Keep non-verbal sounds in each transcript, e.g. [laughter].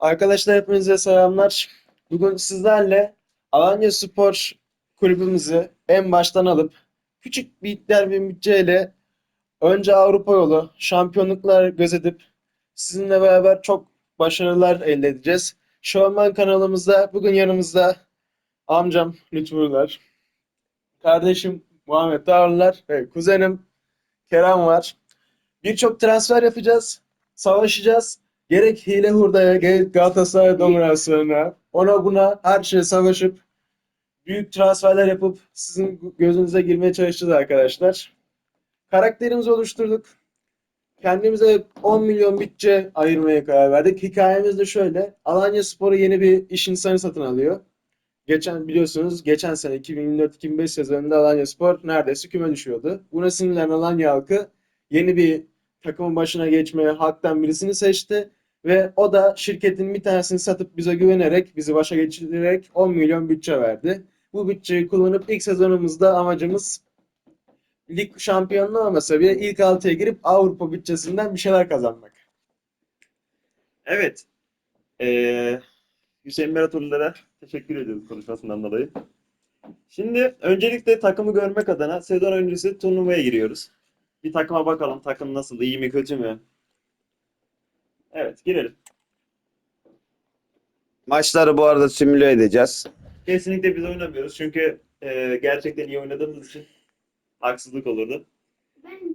Arkadaşlar hepinize selamlar. Bugün sizlerle Alanya Spor kulübümüzü en baştan alıp küçük bir bir bütçeyle önce Avrupa yolu şampiyonluklar gözetip sizinle beraber çok başarılar elde edeceğiz. Şovman kanalımızda bugün yanımızda amcam Lütfü Uğurlar, kardeşim Muhammed Dağlılar ve kuzenim Kerem var. Birçok transfer yapacağız, savaşacağız. Gerek hile hurdaya, gerek Galatasaray dominasyonuna, ona buna her şeye savaşıp büyük transferler yapıp sizin gözünüze girmeye çalışacağız arkadaşlar. Karakterimizi oluşturduk. Kendimize 10 milyon bütçe ayırmaya karar verdik. Hikayemiz de şöyle. Alanya Spor'u yeni bir iş insanı satın alıyor. Geçen biliyorsunuz geçen sene 2024-2025 sezonunda Alanya Spor neredeyse küme düşüyordu. Buna sinirlenen Alanya halkı yeni bir takımın başına geçmeye haktan birisini seçti. Ve o da şirketin bir tanesini satıp bize güvenerek, bizi başa geçirerek 10 milyon bütçe verdi. Bu bütçeyi kullanıp ilk sezonumuzda amacımız lig şampiyonluğu olmasa bile ilk 6'ya girip Avrupa bütçesinden bir şeyler kazanmak. Evet. Ee, Hüseyin Meraturlu'lara teşekkür ediyoruz konuşmasından dolayı. Şimdi öncelikle takımı görmek adına sezon öncesi turnuvaya giriyoruz. Bir takıma bakalım takım nasıl, iyi mi kötü mü? Evet girelim. Maçları bu arada simüle edeceğiz. Kesinlikle biz oynamıyoruz çünkü e, gerçekten iyi oynadığımız için haksızlık olurdu.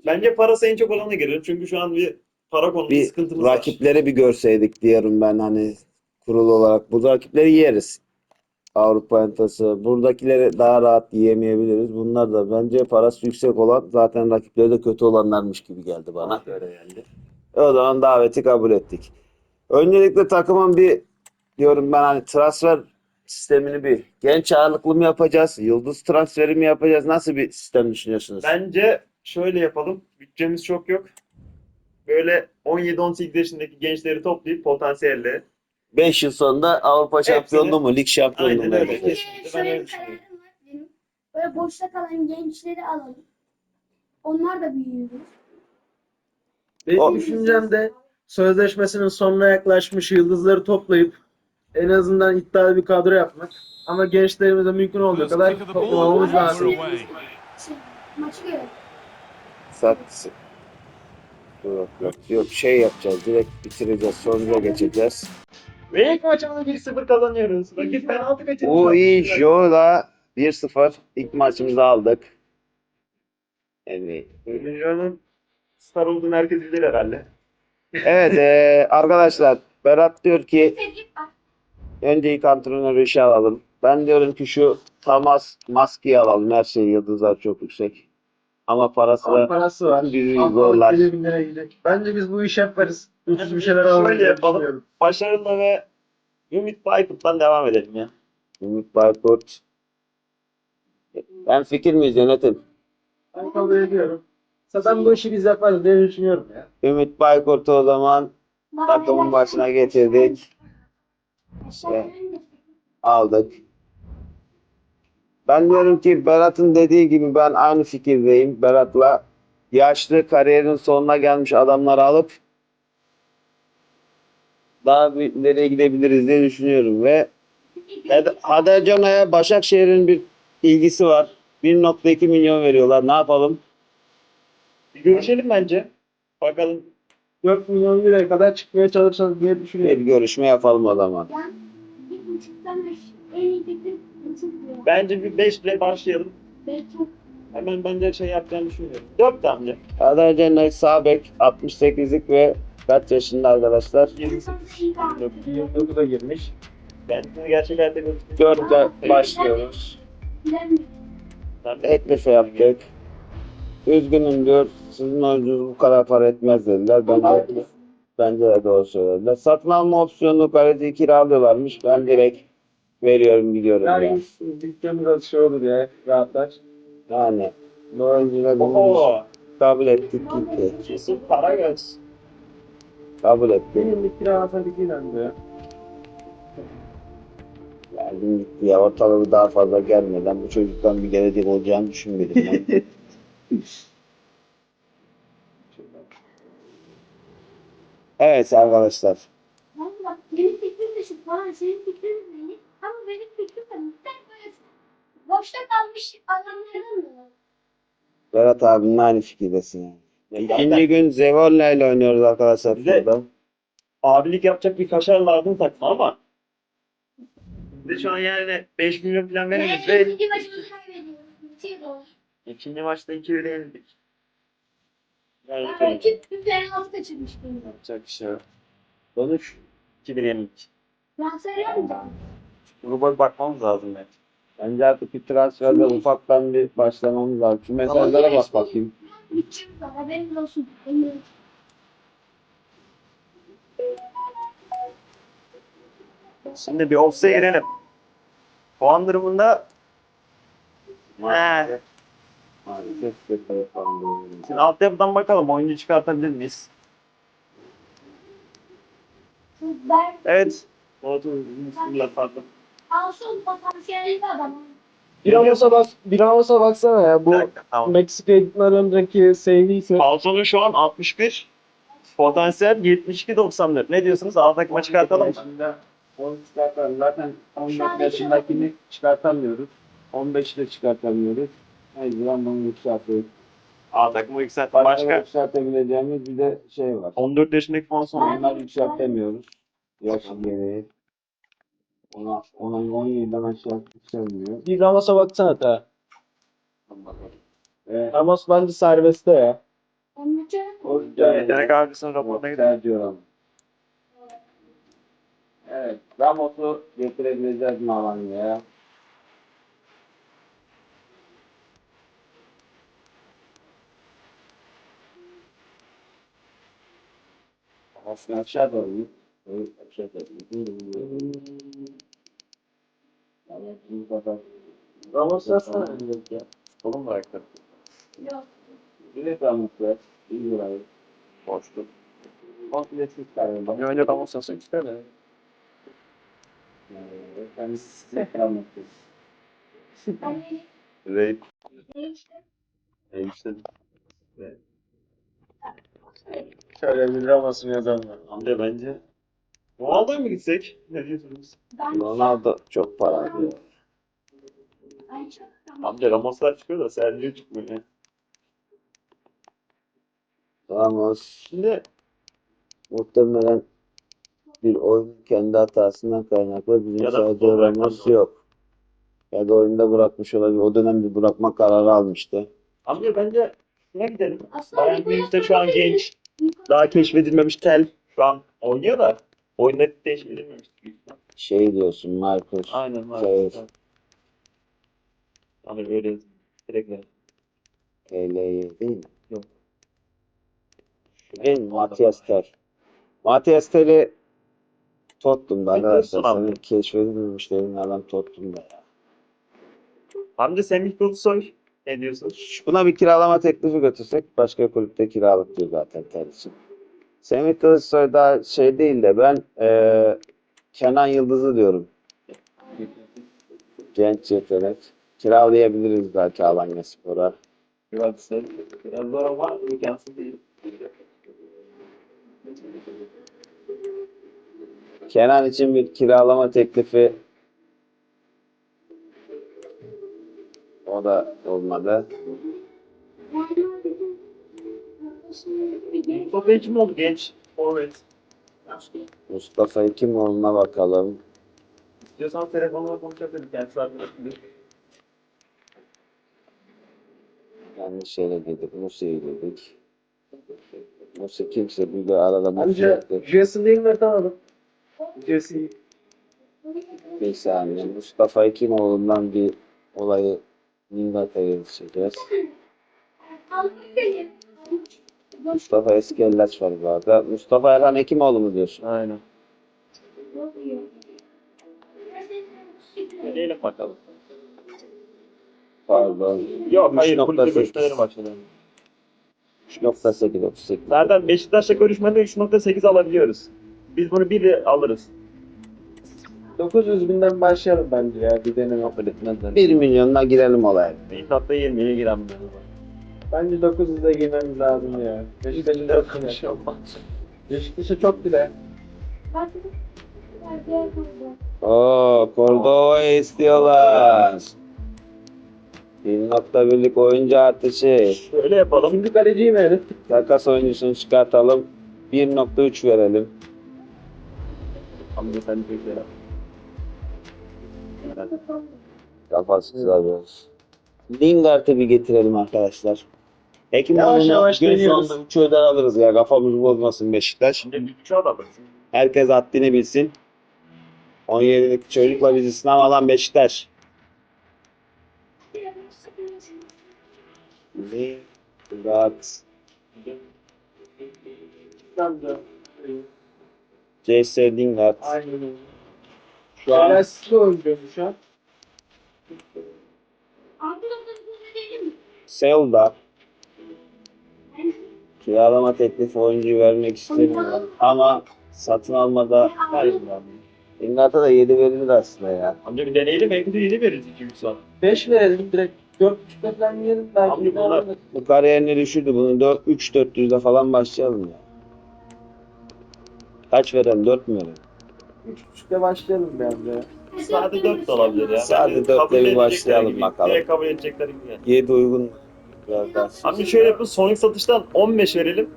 Bence parası en çok olana girelim çünkü şu an bir para konulu Bir sıkıntımız var. rakipleri bir görseydik diyorum ben hani kurul olarak. Bu rakipleri yeriz. Avrupa Entası. Buradakileri daha rahat yiyemeyebiliriz. Bunlar da bence parası yüksek olan zaten rakipleri de kötü olanlarmış gibi geldi bana. Bana öyle geldi. O zaman daveti kabul ettik. Öncelikle takımın bir diyorum ben hani transfer sistemini bir genç ağırlıklı mı yapacağız? Yıldız transferi mi yapacağız? Nasıl bir sistem düşünüyorsunuz? Bence şöyle yapalım. Bütçemiz çok yok. Böyle 17-18 yaşındaki gençleri toplayıp potansiyelle 5 yıl sonunda Avrupa şampiyonluğu mu, lig şampiyonluğu mu Aynen öyle. şöyle öyle bir düşünüyorum. kararım var benim. Böyle boşta kalan gençleri alalım. Onlar da büyüyor. Benim O- düşüncem de sözleşmesinin sonuna yaklaşmış yıldızları toplayıp en azından iddialı bir kadro yapmak. Ama gençlerimize mümkün olduğu kadar toplamamız lazım. Sat. Yok yok yok şey yapacağız direkt bitireceğiz sonuca geçeceğiz. Ve ilk maçımızda 1-0 kazanıyoruz. Rakip penaltı kaçırmış. Uyuşo'la 1-0 ilk maçımızı aldık. Evet. Oyuncunun star olduğunu herkes bilir herhalde. Evet eee, arkadaşlar Berat diyor ki önce ilk antrenörü işe alalım. Ben diyorum ki şu Tamas maskeyi alalım. Her şey yıldızlar çok yüksek. Ama parası Ama parası var. bizi Ama zorlar. 50 bin lira gidecek. Bence biz bu işi yaparız. Ucuz bir şeyler alalım. Şöyle yapalım. Başarılı ve Ümit Baykurt'tan devam edelim ya. Ümit Baykurt. Ben fikir miyiz yönetim? Ben kabul ediyorum. Zaten bu işi biz yaparız diye düşünüyorum ya. Ümit Baykurt'u o zaman takımın başına getirdik. İşte aldık. Ben diyorum ki Berat'ın dediği gibi ben aynı fikirdeyim. Berat'la yaşlı kariyerin sonuna gelmiş adamları alıp daha bir nereye gidebiliriz diye düşünüyorum ve Adercana'ya Başakşehir'in bir ilgisi var. 1.2 milyon veriyorlar. Ne yapalım? Bir görüşelim bence. Bakalım 4 milyon liraya kadar çıkmaya çalışacağız diye Bir düşünüyorum. görüşme yapalım o zaman. Ben bir buçuktan beş, en iyi teklif buçuk lira. bence bir 5 ile başlayalım. Ben çok Hemen bence şey yapacağını düşünüyorum. 4 amca. Adercan'a sağ bek 68'lik ve kaç yaşında arkadaşlar? 29'a girmiş. Ben bunu gerçek hayatta 4'te başlıyoruz. bilemiyorum. Teklif yaptık. Üzgünüm diyor. Sizin oyuncunuz bu kadar para etmez dediler. Bence, bence de doğru söylediler. Satın alma opsiyonu kaleciyi kiralıyorlarmış. Ben direkt veriyorum gidiyorum ya. Yani dükkanımız şey olur ya rahatlar. Yani bu oyuncuyla bunu Oo. kabul ettik gitti. Kesin para göz. Kabul ettik. Benim bir kiralasaydık inan ya. Geldim gitti ya ortalığı daha fazla gelmeden bu çocuktan bir gelecek olacağını düşünmedim ben. [laughs] Evet arkadaşlar. Vallahi bak benim fikrim de şu falan senin fikrin ne? Ama benim fikrim de tek böyle boşta kalmış adamlardan mı? Berat abinin aynı fikirdesin yani. Ya İkinci gün Zevolla ile oynuyoruz arkadaşlar Bize- burada. abilik yapacak bir kaşar lazım takma ama biz şu an yani 5 milyon falan veririz Ve ve ikinci maçımızı kaybediyoruz. Bitiyor. İkinci maçta 2 1 yenildik. Yani Ben belki bir penaltı kaçırmıştım. yapacak bir şey yok. Sonuç 2 1 yenildik. Söyleyeyim mi? Gruba bir bakmamız lazım bence. Bence artık bir transferde ufaktan bir başlamamız lazım. Şu mesajlara bak bakayım. Bütçemiz var. Haberiniz olsun. Şimdi bir offs'e girelim. Puan durumunda He. Maalesef bir taraftan Şimdi altyapıdan bakalım oyuncu çıkartabilir miyiz? Ben Evet. Bismillah pardon. Alson potansiyelli bir adam. Bir Ramos'a bak, bir Ramos'a baksana ya. Bu Bir dakika, tamam. Meksika'ya gitmeden önceki sevgilisi. Falso'nun şu an 61. Potansiyel 72 94. Ne diyorsunuz? A takıma çıkartalım mı? yaşında onu çıkartalım. Zaten Şu 14 an yaşındakini çıkartamıyoruz. 15'i de çıkartamıyoruz. Mecburen bunu yükseltiyoruz. A takımı yükselttim. Başka, Başka? yükseltebileceğimiz bir de şey var. 14 yaşındaki Falso. Onlar yükseltemiyoruz. Yaş gereği. Ona, ona 17'den aşağı yükselmiyor. Bir Ramos'a baksana da. Ve Ramos bence serbestte ya. O Yetenek avcısının raporuna gidelim. Sergio Ramos. Evet, Ramos'u getirebileceğiz mi Alanya'ya? Aslında aşağı doğru. Evet, aşağı doğru. Evet, bu kadar. Ramos yazsana. Kolum bıraktı. yok. Bir de Ramos ver. Bir lirayı. Boşluk. Komple çıkarıyorum. Ama öyle Ramos yazsak ister de. Evet, ben size Ramos Hani Rey. değişti. Neyse. Şöyle bir Ramos'u yazalım. Amca bence. Ronaldo'ya mı gitsek? Ne diyorsunuz? Ben Ronaldo çok para diyor. Ben çok Amca Ramos'lar çıkıyor da Sergio çıkmıyor. ya. Ramos Şimdi muhtemelen bir oyun kendi hatasından kaynaklı bizim Ya da Sergio futbol Ramos bırakmadı. yok. Ya da oyunda bırakmış olabilir. O dönem bir bırakma kararı almıştı. amca bence ne gidelim? Aslında Bayern Münih'te şu an genç. Daha keşfedilmemiş tel. Şu an oynuyor da oyunda keşfedilmemiş. Şey diyorsun Marcus. Aynen var. Şey, Hani böyle direkt ver. TL'yi değil mi? Yok. Değil mi? Matias Tel. Matias Tel'i Tottenham'da arkadaşlar. Senin keşfedilmemiş dediğin adam Tottenham'da ya. Amca Semih Kılıçsoy ne? Buna bir kiralama teklifi götürsek başka kulüpte kiralık diyor zaten için. Semih Kılıçsoy daha şey değil de ben eee, Kenan Yıldız'ı diyorum. Genç yetenek. Kiralayabiliriz belki Alanya Spor'a. Biraz, biraz zor ama imkansız değil. Kenan için bir kiralama teklifi o da olmadı. Mustafa kim oldu genç? Forvet. Mustafa Hekimoğlu'na bakalım. İstiyorsan telefonla konuşabiliriz. Kendisi arkadaşım. Yanlış yere dedik. Musi'yi dedik. Musi kimse bir de arada Bence yoktu. Jason Lingard'ı alalım. Jesse. Bir saniye. Mustafa Hekimoğlu'ndan bir olayı Nigat'a gelişeceğiz. Mustafa Eskellaç var bu arada. Mustafa Erhan Hekimoğlu mu diyorsun? Aynen. Deneyelim bakalım. Pardon. Yok hayır 3.8. kulüple görüşmeleri başladı. 3.8 38. Zaten Beşiktaş'la görüşmede 3.8 alabiliyoruz. Biz bunu bir alırız. 900 binden başlayalım bence ya. Bir deneme. Kabul etmezler. 1 milyonuna girelim olaya. 1.20'ye giren bir Bence 900'e girmemiz lazım ya. Beşiktaş'ın şey olmaz. Beşiktaş'a çok bile. Oo, Cordova'yı istiyorlar. 1.1'lik oyuncu artışı. Şöyle yapalım. Şimdi kaleciyi verin. Takas oyuncusunu çıkartalım. 1.3 verelim. Hamdi sen de bekle. Kafasız alıyoruz. Lingard'ı bir getirelim arkadaşlar. Ekim Yavaş yavaş deniyoruz. sonunda 3 öder alırız ya. Kafamızı bozmasın Beşiktaş. Şimdi bir baksın. Herkes haddini bilsin. 17'lik çocukla bizi sınav alan Beşiktaş. Lingard. CS Lingard. Aynen öyle. Şu an Elastikli oynuyor şu an. Selda. Kiralama teklifi oyuncu vermek istemiyor. Ama satın almada Lingard'a da 7 verilir aslında ya. Amca bir deneyelim. Belki de yeni veririz 2-3 saat. 5 verelim direkt. 4.5'ta falan yiyelim belki. Abi bunlar- Bu kariyerini düşürdü. Bunu 4 3 400'de falan başlayalım ya. Kaç verelim? 4 mü verelim? 3.5'ta başlayalım bence. Sade 4 de olabilir ya. Sade Bence dörtle kabul bir başlayalım gibi. bakalım. Direkt kabul edecekler gibi. yani. 7 uygun biraz daha. Abi şöyle yapın. Sonic satıştan 15 verelim.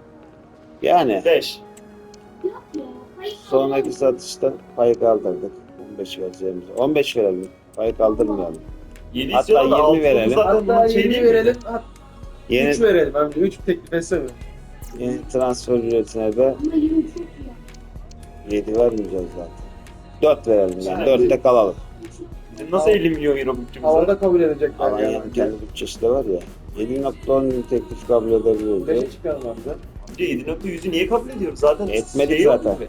Yani 5. sonraki satışta pay kaldırdık. 15 vereceğimizi. 15 verelim. Pay kaldırmayalım. 7 Hatta istiyorlar da 20 altı verelim. Hatta bunun şey 20 değil mi? verelim. Hatta Yeni, 3 verelim. Bence 3 teklif etsene. yeni transfer ücretine de 7 vermeyeceğiz zaten. 4 verelim yani. 4'te kalalım. Bizim nasıl 50 milyon euro bütçemiz var? Havada kabul edecekler Alanya'nın yani. kendi bütçesi de var ya. 7.10 bin teklif kabul edebiliyoruz. 5'e çıkalım abi. Amca 7.100'ü niye kabul ediyoruz? Zaten Etmedik şey yok zaten. gibi.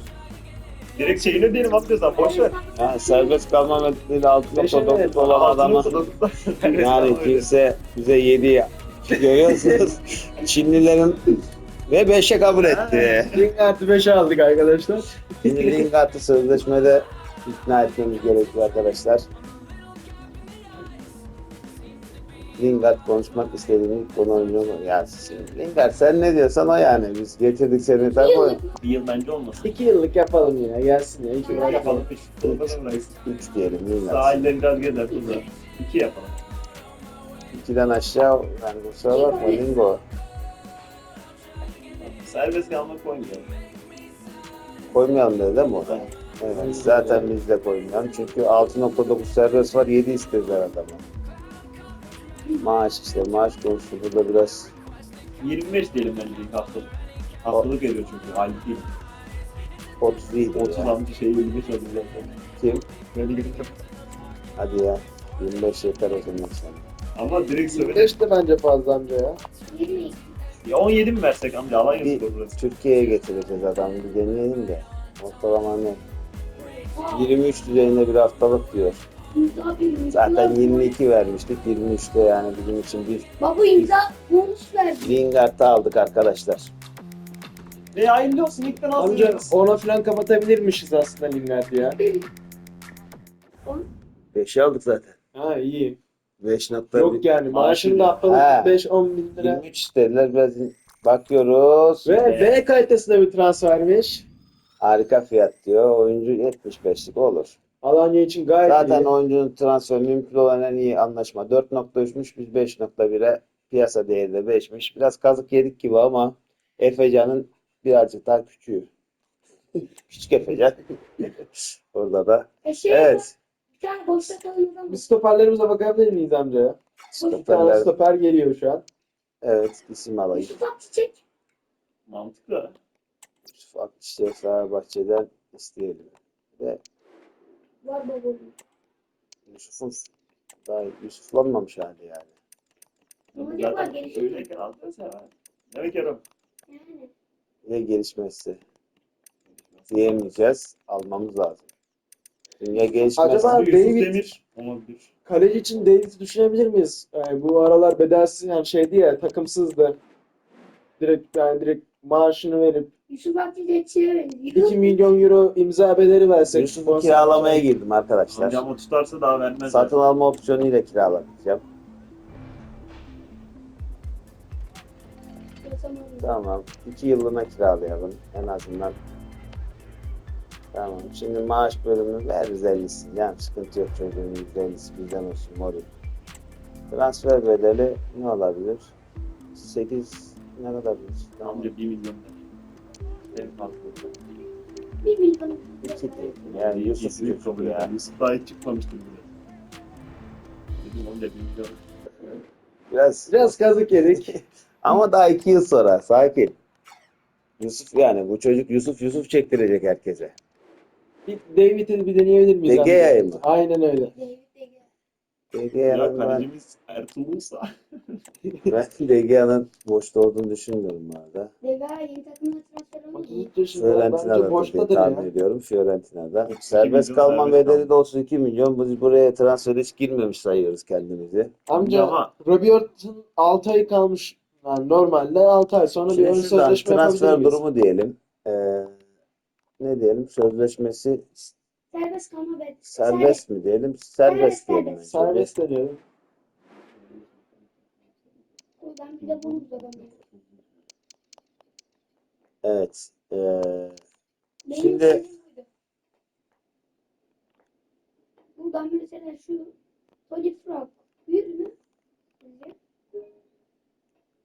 Direkt şeyini ödeyelim abi sen boş ver. Ha, serbest kalma metniyle Beşe 6.9 verelim. olan adama [laughs] yani kimse bize 7 görüyorsunuz. [laughs] Çinlilerin ve 5'e kabul etti. Link artı 5'e aldık arkadaşlar. Şimdi Lingard'ı sözleşmede ikna etmemiz gerekiyor arkadaşlar. Lingard konuşmak istediğimiz konu oynuyor. Ya şimdi Lingard sen ne diyorsan o yani. Biz getirdik seni tabii o. Bir yıl bence olmasın. 2 yıllık yapalım yine gelsin ya. 2 yıllık Yapalım. yapalım. 3 futbolda bıraksın. 3 diyelim Lingard. Sahilden biraz gezer kızlar. 2 yapalım. 2'den aşağı yani kusura bakma Lingo. Serbest kalmak oynayalım. Koymayalım dedi değil mi o da? Evet, zaten biz de koymayalım. Çünkü 6.9 serbest var 7 istediler adamı. Maaş işte maaş konusu burada biraz 25 diyelim bence ilk haftalık. Haftalık veriyor çünkü aylık değil. 30 değil. 30 ya. almış şey 25 alıyor zaten. Kim? Böyle gidip Hadi ya. 25 yeter o zaman sana. Ama direkt söyle. 5 de bence fazla amca ya. Ya 17 mi versek amca? Alanya Bir Spor burası. Türkiye'ye getireceğiz adamı bir deneyelim de. Ortalama ne? 23 düzeyinde bir haftalık diyor. Zaten 22 vermiştik. 23'te yani bizim için bir Baba imza bonus verdi. Lingard'ı aldık arkadaşlar. Ne hayırlı olsun ilkten Amca alacağız. ona falan kapatabilirmişiz aslında Lingard ya. 5'i aldık zaten. Ha iyi. 5 nokta Yok yani maaşını da Ha. haftalık 5-10 bin lira. 23 istediler biraz bakıyoruz. Ve B kalitesinde bir transfermiş. Harika fiyat diyor. Oyuncu 75'lik olur. Alanya için gayet Zaten iyi. oyuncunun transferi mümkün olan en iyi anlaşma. 4.3'müş biz 5.1'e piyasa değeri de 5'miş. Biraz kazık yedik gibi ama Efecan'ın birazcık daha küçüğü. [laughs] Küçük Efecan. [laughs] Orada da. E şey, Evet. Bir tane boşta kalan Biz stoperlerimize bakabilir miyiz amca ya? Bir tane Stoperler. stoper geliyor şu an. Evet isim alayım. Yusuf Akçiçek. Mantıklı. Yusuf Akçiçek Fenerbahçe'den isteyelim. Ve Var baba. Yusuf'un daha Yusuflanmamış hali yani. Ama Zaten yapar, gelişir. öyleyken alacağız ya. Demek yarım. Yani. Ya gelişmesi diyemeyeceğiz. Almamız lazım. Dünya gelişmesi. Acaba- Yusuf David- Demir olabilir. Kaleci için David'i düşünebilir miyiz? Yani bu aralar bedelsiz yani şeydi ya takımsızdı. Direkt yani direkt maaşını verip Yusuf Akçiçek'e veriyor. 2 milyon euro imza bedeli versek. Yusuf'u kiralamaya girdim arkadaşlar. Amca ama tutarsa daha vermez. Satın alma opsiyonuyla kiralayacağım. Tamam. 2 yıllığına kiralayalım. En azından Tamam. Şimdi maaş bölümü veririz 50'si. Yani sıkıntı yok çocuğun %50'si bizden olsun moral. Transfer bedeli ne olabilir? 8 ne kadar? Tamam. Amca 1 milyon. En fazla. Bir milyon. İki değil. Yani Yusuf Yusuf kabul ya. eder. Yusuf daha hiç çıkmamıştır bile. Dedim amca 1 milyon. Biraz Biraz kazık yedik. [laughs] ama daha 2 yıl sonra sakin. Yusuf yani bu çocuk Yusuf Yusuf çektirecek herkese. Bir David'i bir deneyebilir miyiz? De? Gea'yı mı? Aynen öyle. David De Ya [laughs] ben, kalecimiz Ertuğrul'sa. ben DG'nin boşta olduğunu düşünmüyorum bu arada. De Gea yeni takımına transfer oldu. 33 yaşında bence Fiorentina'da diye boştadır tahmin ya. ediyorum. Fiorentina'da. 32 Serbest milyon kalma serbest bedeli de olsun 2 milyon. Biz buraya transfer hiç girmemiş sayıyoruz kendimizi. Amca Ama- Robert'ın 6 ay kalmış. Yani normalde 6 ay sonra bir Şimdi ön şuradan sözleşme transfer yapabilir miyiz? durumu diyelim. Ee, ne diyelim? Sözleşmesi Serbest kalma bedeli. serbest mi diyelim? Serbest Serbest, diyelim. serbest. bence de. Serbest bir de bunu bulalım. Evet. Ee, Benim Şimdi- istediğim buydu. Buradan mesela şu Tony Frog bir mü?